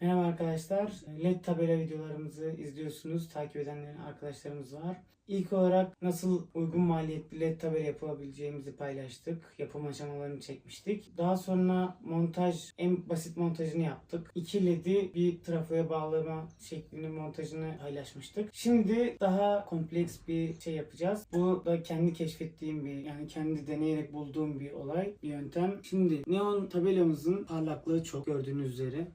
Merhaba arkadaşlar. LED tabela videolarımızı izliyorsunuz. Takip edenlerin arkadaşlarımız var. İlk olarak nasıl uygun maliyetli LED tabela yapılabileceğimizi paylaştık. Yapım aşamalarını çekmiştik. Daha sonra montaj, en basit montajını yaptık. İki LED'i bir trafoya bağlama şeklinde montajını paylaşmıştık. Şimdi daha kompleks bir şey yapacağız. Bu da kendi keşfettiğim bir, yani kendi deneyerek bulduğum bir olay, bir yöntem. Şimdi neon tabelamızın parlaklığı çok gördüğünüz üzere.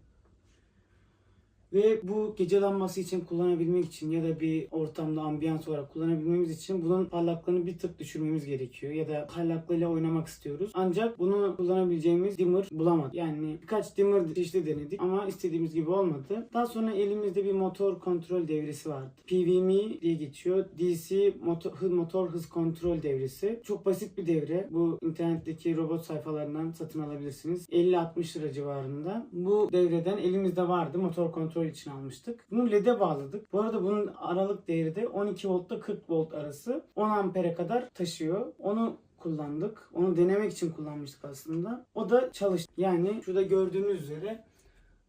Ve bu gece lambası için kullanabilmek için ya da bir ortamda ambiyans olarak kullanabilmemiz için bunun parlaklığını bir tık düşürmemiz gerekiyor. Ya da parlaklığıyla oynamak istiyoruz. Ancak bunu kullanabileceğimiz dimmer bulamadık. Yani birkaç dimmer çeşidi denedik ama istediğimiz gibi olmadı. Daha sonra elimizde bir motor kontrol devresi vardı. PWM diye geçiyor. DC motor, motor hız kontrol devresi. Çok basit bir devre. Bu internetteki robot sayfalarından satın alabilirsiniz. 50-60 lira civarında. Bu devreden elimizde vardı. Motor kontrol için almıştık. Bunu LED'e bağladık. Bu arada bunun aralık değeri de 12 voltla 40 volt arası 10 ampere kadar taşıyor. Onu kullandık. Onu denemek için kullanmıştık aslında. O da çalıştı. Yani şurada gördüğünüz üzere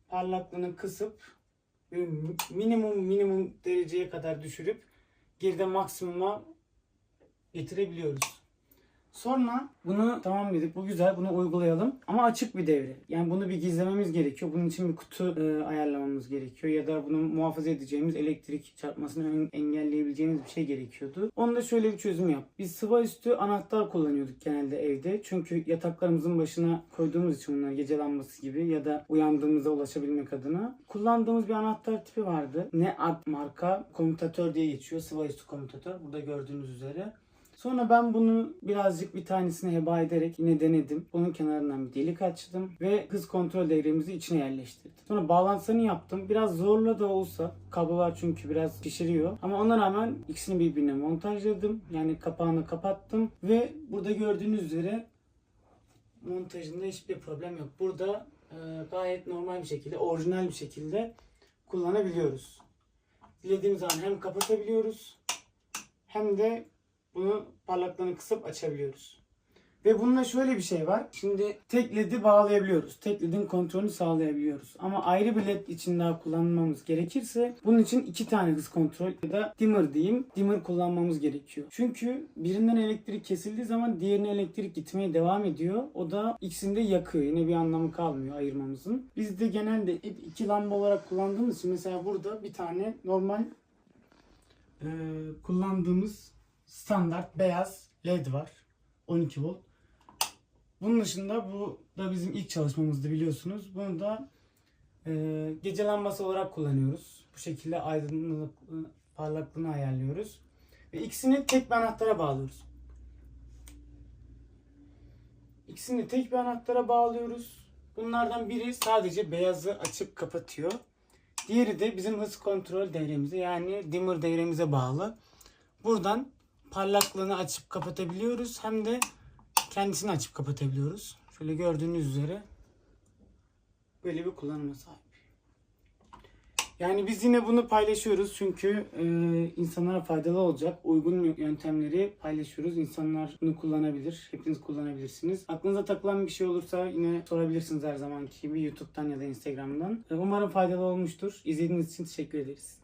parlaklığını kısıp minimum minimum dereceye kadar düşürüp geride maksimuma getirebiliyoruz. Sonra bunu tamam dedik bu güzel bunu uygulayalım ama açık bir devre. Yani bunu bir gizlememiz gerekiyor. Bunun için bir kutu e, ayarlamamız gerekiyor ya da bunu muhafaza edeceğimiz elektrik çarpmasını engelleyebileceğimiz bir şey gerekiyordu. Onda şöyle bir çözüm yap. Biz sıva üstü anahtar kullanıyorduk genelde evde. Çünkü yataklarımızın başına koyduğumuz için bunlar gece lambası gibi ya da uyandığımızda ulaşabilmek adına. Kullandığımız bir anahtar tipi vardı. Ne ad marka komutatör diye geçiyor. Sıva üstü komutatör. Burada gördüğünüz üzere. Sonra ben bunu birazcık bir tanesini heba ederek yine denedim. Onun kenarından bir delik açtım ve hız kontrol devremizi içine yerleştirdim. Sonra bağlantısını yaptım. Biraz zorla da olsa kablolar çünkü biraz şişiriyor. Ama ona rağmen ikisini birbirine montajladım. Yani kapağını kapattım ve burada gördüğünüz üzere montajında hiçbir problem yok. Burada e, gayet normal bir şekilde, orijinal bir şekilde kullanabiliyoruz. Dilediğimiz zaman hem kapatabiliyoruz hem de bunu parlaklığını kısıp açabiliyoruz. Ve bununla şöyle bir şey var. Şimdi tek LED'i bağlayabiliyoruz. Tek LED'in kontrolünü sağlayabiliyoruz. Ama ayrı bir LED için daha kullanmamız gerekirse bunun için iki tane hız kontrol ya da dimmer diyeyim. Dimmer kullanmamız gerekiyor. Çünkü birinden elektrik kesildiği zaman diğerine elektrik gitmeye devam ediyor. O da ikisini de yakıyor. Yine bir anlamı kalmıyor ayırmamızın. Biz de genelde hep iki lamba olarak kullandığımız için mesela burada bir tane normal e, kullandığımız standart beyaz led var. 12 volt. Bunun dışında bu da bizim ilk çalışmamızdı biliyorsunuz. Bunu da e, gece lambası olarak kullanıyoruz. Bu şekilde aydınlık parlaklığını ayarlıyoruz. Ve ikisini tek bir anahtara bağlıyoruz. İkisini tek bir anahtara bağlıyoruz. Bunlardan biri sadece beyazı açıp kapatıyor. Diğeri de bizim hız kontrol devremize yani dimmer devremize bağlı. Buradan parlaklığını açıp kapatabiliyoruz. Hem de kendisini açıp kapatabiliyoruz. Şöyle gördüğünüz üzere böyle bir kullanıma sahip. Yani biz yine bunu paylaşıyoruz çünkü e, insanlara faydalı olacak uygun yöntemleri paylaşıyoruz. İnsanlar bunu kullanabilir. Hepiniz kullanabilirsiniz. Aklınıza takılan bir şey olursa yine sorabilirsiniz her zamanki gibi YouTube'dan ya da Instagram'dan. E, Umarım faydalı olmuştur. İzlediğiniz için teşekkür ederiz.